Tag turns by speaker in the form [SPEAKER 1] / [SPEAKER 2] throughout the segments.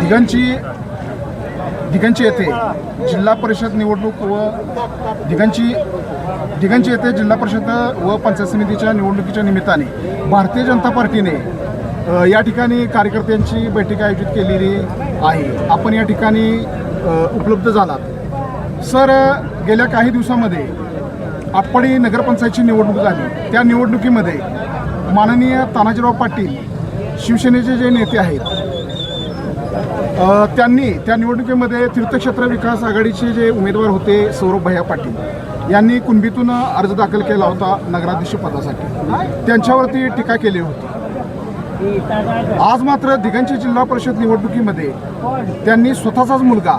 [SPEAKER 1] दिगंची दिगंची येथे जिल्हा परिषद निवडणूक व दिगंची दिगंची येथे जिल्हा परिषद व पंचायत समितीच्या निवडणुकीच्या निमित्ताने भारतीय जनता पार्टीने या ठिकाणी कार्यकर्त्यांची बैठक आयोजित केलेली आहे. आपण या ठिकाणी उपलब्ध झालात. सर गेल्या काही दिवसामध्ये आटपाडी नगरपंचायतची निवडणूक झाली. त्या निवडणुकीमध्ये माननीय तानाजीराव पाटील शिवसेनेचे जे नेते आहेत त्यांनी त्या निवडणुकीमध्ये तीर्थक्षेत्र विकास आघाडीचे जे उमेदवार होते सौरभ भैया पाटील यांनी कुणबीतून अर्ज दाखल केला होता नगराध्यक्ष पदासाठी. त्यांच्यावरती टीका केली होती. आज मात्र दिगंची जिल्हा परिषद निवडणुकीमध्ये त्यांनी स्वतःचाच मुलगा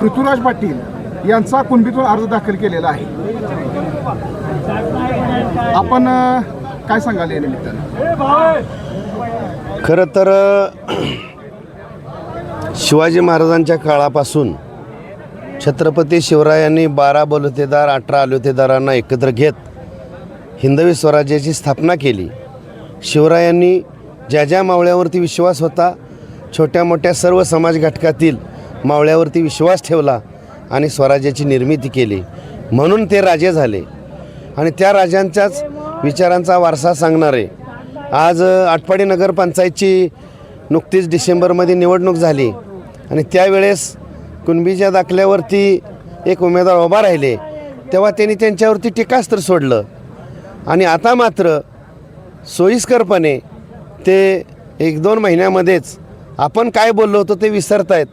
[SPEAKER 1] पृथ्वीराज पाटील यांचा कुणबीतून अर्ज दाखल केलेला आहे. आपण काय सांगाल या निमित्तानं?
[SPEAKER 2] खरं तर शिवाजी महाराजांच्या काळापासून छत्रपती शिवरायांनी बारा बलुतेदार अठरा आलुतेदारांना एकत्र घेत हिंदवी स्वराज्याची स्थापना केली. शिवरायांनी ज्या ज्या मावळ्यावरती विश्वास होता छोट्या मोठ्या सर्व समाज घटकातील मावळ्यावरती विश्वास ठेवला आणि स्वराज्याची निर्मिती केली. म्हणून ते राजे झाले. आणि त्या राजांच्याच विचारांचा वारसा सांगणारे. आज आटपाडी नगरपंचायतची नुकतीच डिसेंबरमध्ये निवडणूक झाली. आणि त्यावेळेस कुणबीच्या दाखल्यावरती एक उमेदवार उभा राहिले. तेव्हा त्यांनी त्यांच्यावरती टीकास्त्र सोडलं. आणि आता मात्र सोयीस्करपणे ते एक दोन महिन्यामध्येच आपण काय बोललो होतो ते विसरतायत.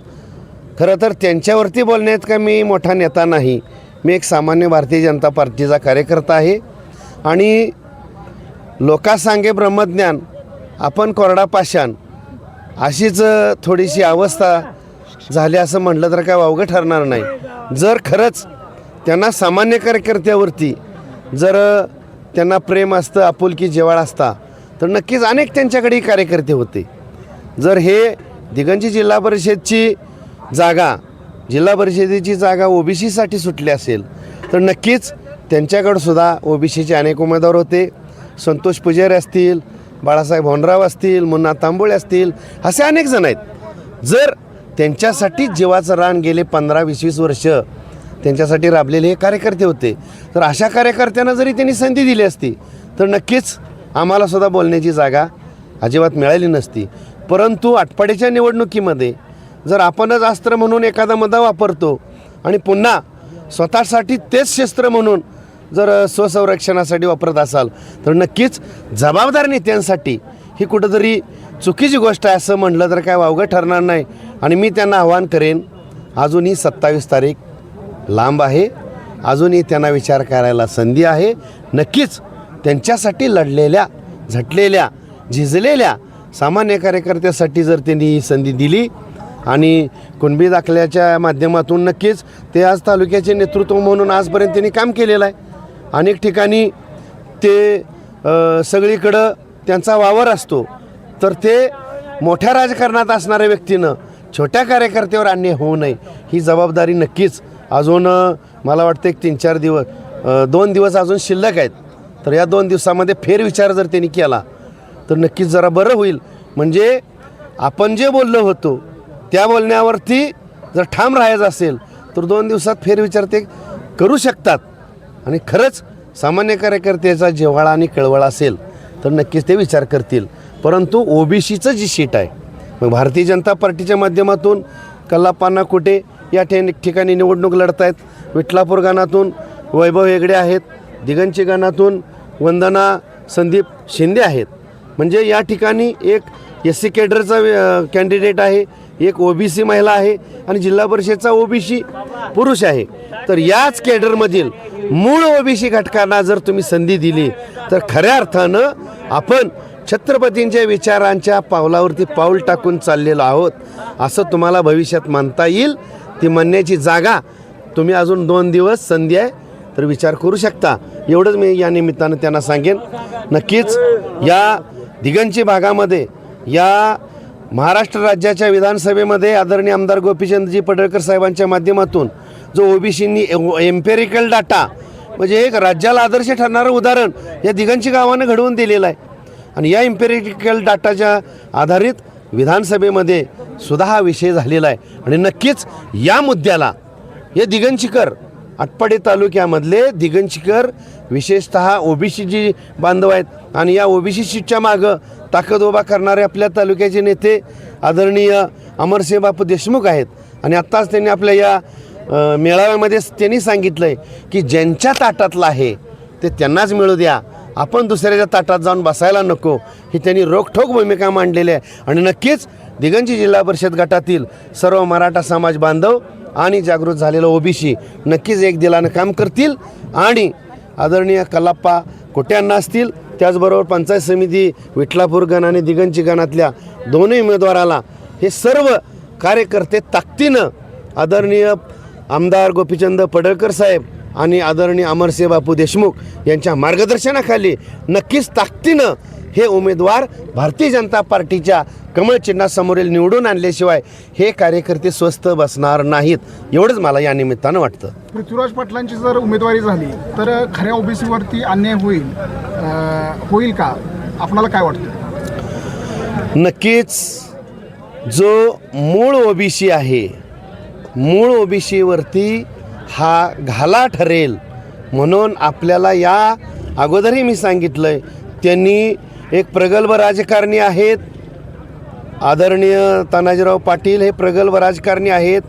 [SPEAKER 2] खरं तर त्यांच्यावरती बोलण्यात का मी मोठा नेता नाही. मी एक सामान्य भारतीय जनता पार्टीचा कार्यकर्ता आहे. आणि लोकासांगे ब्रह्मज्ञान आपण कोरडा पाषाण. अशीच थोडीशी अवस्था झाली असं म्हटलं तर काय वावगं ठरणार नाही. जर खरंच त्यांना सामान्य कार्यकर्त्यावरती जर त्यांना प्रेम असतं आपुलकी जेवाळ असता तर नक्कीच अनेक त्यांच्याकडेही कार्यकर्ते होते. जर हे दिगंजी जिल्हा परिषदची जागा जिल्हा परिषदेची जागा ओबीसीसाठी सुटली असेल तर नक्कीच त्यांच्याकडं सुद्धा ओबीसीचे अनेक उमेदवार होते. संतोष पुजारी असतील बाळासाहेब होनराव असतील मुन्ना तांबोळे असतील असे अनेक जण आहेत. जर त्यांच्यासाठी जीवाचं रान गेले पंधरा वीस वीस वर्ष त्यांच्यासाठी राबलेले हे कार्यकर्ते होते. तर अशा कार्यकर्त्यांना जरी त्यांनी संधी दिली असती तर नक्कीच आम्हालासुद्धा बोलण्याची जागा अजिबात मिळाली नसती. परंतु आटपाडीच्या निवडणुकीमध्ये जर आपणच अस्त्र म्हणून एखादा मदा वापरतो आणि पुन्हा स्वतःसाठी तेच शस्त्र म्हणून जर स्वसंरक्षणासाठी वापरत असाल तर नक्कीच जबाबदार नेत्यांसाठी ही कुठंतरी चुकीची गोष्ट आहे असं म्हटलं तर काय वावगं ठरणार नाही. आणि मी त्यांना आव्हान करेन अजूनही सत्तावीस तारीख लांब आहे. अजूनही त्यांना विचार करायला संधी आहे. नक्कीच त्यांच्यासाठी लढलेल्या झटलेल्या झिजलेल्या सामान्य कार्यकर्त्यासाठी जर त्यांनी ही संधी दिली आणि कुणबी दाखल्याच्या माध्यमातून नक्कीच ते आज तालुक्याचे नेतृत्व म्हणून आजपर्यंत त्यांनी काम केलेलं आहे. अनेक ठिकाणी ते सगळीकडं त्यांचा वावर असतो. तर ते मोठ्या राजकारणात असणाऱ्या व्यक्तीनं छोट्या कार्यकर्त्यावर अन्याय होऊ नये ही जबाबदारी नक्कीच. अजून मला वाटतं एक तीन चार दिवस दोन दिवस अजून शिल्लक आहेत. तर या दोन दिवसामध्ये फेरविचार जर त्यांनी केला तर नक्कीच जरा बरं होईल. म्हणजे आपण जे बोललो होतो त्या बोलण्यावरती जर ठाम राहायचं असेल तर दोन दिवसात फेरविचार ते करू शकतात. आणि खरंच सामान्य कार्यकर्त्याचा जिव्हाळा आणि कळवळ असेल तर नक्कीच ते विचार करतील. परंतु ओबीसीचं जी सीट आहे मग भारतीय जनता पार्टीच्या माध्यमातून कल्लापाना कुठे या ठिकाणी निवडणूक लढत आहेत विठलापूर गानातून वैभव हेगडे आहेत दिगंची गानातून वंदना संदीप शिंदे आहेत. म्हणजे या ठिकाणी एक एस सी केडरचा कॅन्डिडेट आहे एक ओबीसी महिला आहे आणि जिल्हा परिषदचा ओबीसी पुरुष आहे. तर याच केडरमधील मूळ ओबीसी घटकांना जर तुम्ही संधी दिली तर खऱ्या अर्थानं आपण छत्रपतींच्या विचारांच्या पावलावरती पाऊल टाकून चाललेलो आहोत असं तुम्हाला भविष्यात मानता येईल. ती म्हणण्याची जागा तुम्ही अजून दोन दिवस संधी आहे तर विचार करू शकता. एवढंच मी या निमित्तानं त्यांना सांगेन. नक्कीच या दिगंची भागामध्ये या महाराष्ट्र राज्याच्या विधानसभेमध्ये आदरणीय आमदार गोपीचंदजी पडळकर साहेबांच्या माध्यमातून जो ओबीसींनी एम्पेरिकल डाटा म्हणजे एक राज्याला आदर्श ठरणारं उदाहरण या दिगंची गावानं घडवून दिलेलं आहे. आणि या इम्पेरिकल डाटाच्या आधारित विधानसभेमध्ये सुद्धा हा विषय झालेला आहे. आणि नक्कीच या मुद्द्याला हे दिगंचिकर आटपाडी तालुक्यामधले दिगंचिकर विशेषतः ओबीसी जी बांधव आहेत आणि या ओबीसी सीटच्या मागं ताकद उभा करणारे आपल्या तालुक्याचे नेते आदरणीय अमरसिंह बापू देशमुख आहेत. आणि आत्ताच त्यांनी आपल्या या मेळाव्यामध्ये त्यांनी सांगितलं आहे की ज्यांच्या ताटातलं आहे ते त्यांनाच मिळू द्या. आपण दुसऱ्याच्या ताटात जाऊन बसायला नको. ही त्यांनी रोखठोक भूमिका मांडलेली आहे. आणि नक्कीच दिगंजी जिल्हा परिषद गटातील सर्व मराठा समाज बांधव आणि जागृत झालेलं ओबीसी नक्कीच एक दिलानं काम करतील. आणि आदरणीय कलाप्पा कोट्यांना असतील. त्याचबरोबर पंचायत समिती विठलापूर गण आणि दिगंजी गणातल्या दोन्ही उमेदवाराला हे सर्व कार्यकर्ते ताकदीनं आदरणीय आमदार गोपीचंद पडळकर साहेब आणि आदरणीय अमरसिंह बापू देशमुख यांच्या मार्गदर्शनाखाली नक्कीच ताकदीनं हे उमेदवार भारतीय जनता पार्टीच्या कमळ चिन्हासमोरील निवडून आणल्याशिवाय हे कार्यकर्ते स्वस्थ बसणार नाहीत. एवढंच मला या निमित्तानं वाटतं.
[SPEAKER 1] पृथ्वीराज पाटलांची जर उमेदवारी झाली तर खऱ्या ओबीसीवरती अन्याय होईल होईल का? आपणाला काय वाटतं?
[SPEAKER 2] नक्कीच जो मूळ ओबीसी आहे मूळ ओबीसीवरती हा घाला ठरेल म्हणून आपल्याला या अगोदरही मी सांगितलं आहे त्यांनी एक प्रगल्भ राजकारणी आहेत. आदरणीय तानाजीराव पाटील हे प्रगल्भ राजकारणी आहेत.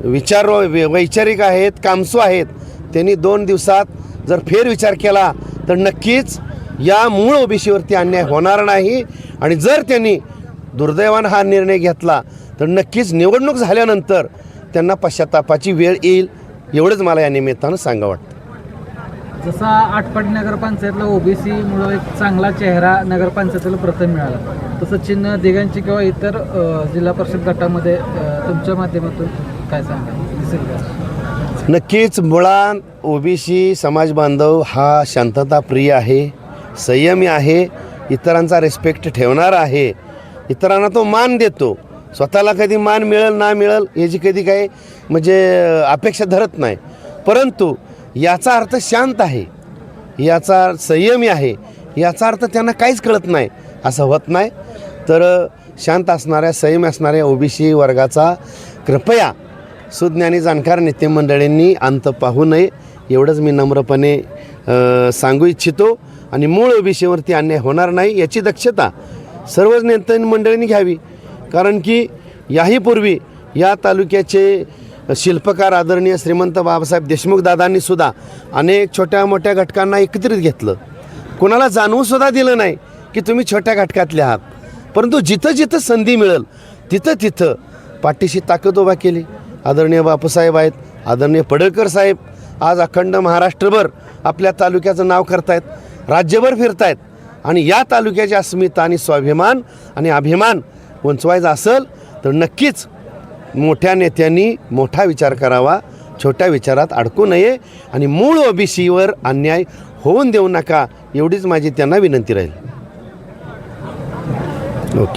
[SPEAKER 2] विचार वै- वैचारिक आहेत कामसू आहेत. त्यांनी दोन दिवसात जर फेरविचार केला तर नक्कीच या मूळ ओबीसीवरती अन्याय होणार नाही. आणि जर त्यांनी दुर्दैवानं हा निर्णय घेतला तर नक्कीच निवडणूक झाल्यानंतर त्यांना पश्चातापाची वेळ येईल एवढंच मला या निमित्तानं सांगा वाटतं.
[SPEAKER 3] जसा आटपाडी नगरपंचायतला ओबीसी मुळे एक चांगला चेहरा नगरपंचायतीला प्रथम मिळाला. तसं चिन्ह दिघांची किंवा इतर जिल्हा परिषद गटामध्ये तुमच्या माध्यमातून काय सांगा? दिसेल का?
[SPEAKER 2] नक्कीच मुळात ओबीसी समाज बांधव हा शांतताप्रिय आहे संयमी आहे इतरांचा रिस्पेक्ट ठेवणारा आहे इतरांना तो मान देतो. स्वतःला कधी मान मिळेल ना मिळेल याची कधी काही म्हणजे अपेक्षा धरत नाही. परंतु याचा अर्थ शांत आहे. याचा संयमी आहे. याचा अर्थ त्यांना काहीच कळत नाही असं होत नाही. तर शांत असणाऱ्या संयमी असणाऱ्या ओबीसी वर्गाचा कृपया सुज्ञानी जाणकार नेते मंडळींनी अंत पाहू नये. एवढंच मी नम्रपणे सांगू इच्छितो. आणि मूळ ओबीसीवरती अन्याय होणार नाही याची दक्षता सर्वच नेते मंडळींनी घ्यावी. कारण की याही पूर्वी या तालुक्याचे शिल्पकार आदरणीय श्रीमंत बाबासाहेब देशमुख दादांनी सुद्धा अनेक छोट्या मोठ्या घटकांना एकत्रित घेतलं. कोणाला जाणवूनसुद्धा दिलं नाही की तुम्ही छोट्या घटकातले आहात. परंतु जिथं जिथं संधी मिळेल तिथं तिथं पाठीशी ताकद उभा केली. आदरणीय बापूसाहेब आहेत आदरणीय पडळकर साहेब आज अखंड महाराष्ट्रभर आपल्या तालुक्याचं नाव करतायत राज्यभर फिरतायत. आणि या तालुक्याची अस्मिता आणि स्वाभिमान आणि अभिमान उंचवायचा असेल तर नक्कीच मोठ्या नेत्यांनी मोठा विचार करावा छोट्या विचारात अडकू नये आणि मूळ ओबीसीवर अन्याय होऊन देऊ नका एवढीच माझी त्यांना विनंती राहील.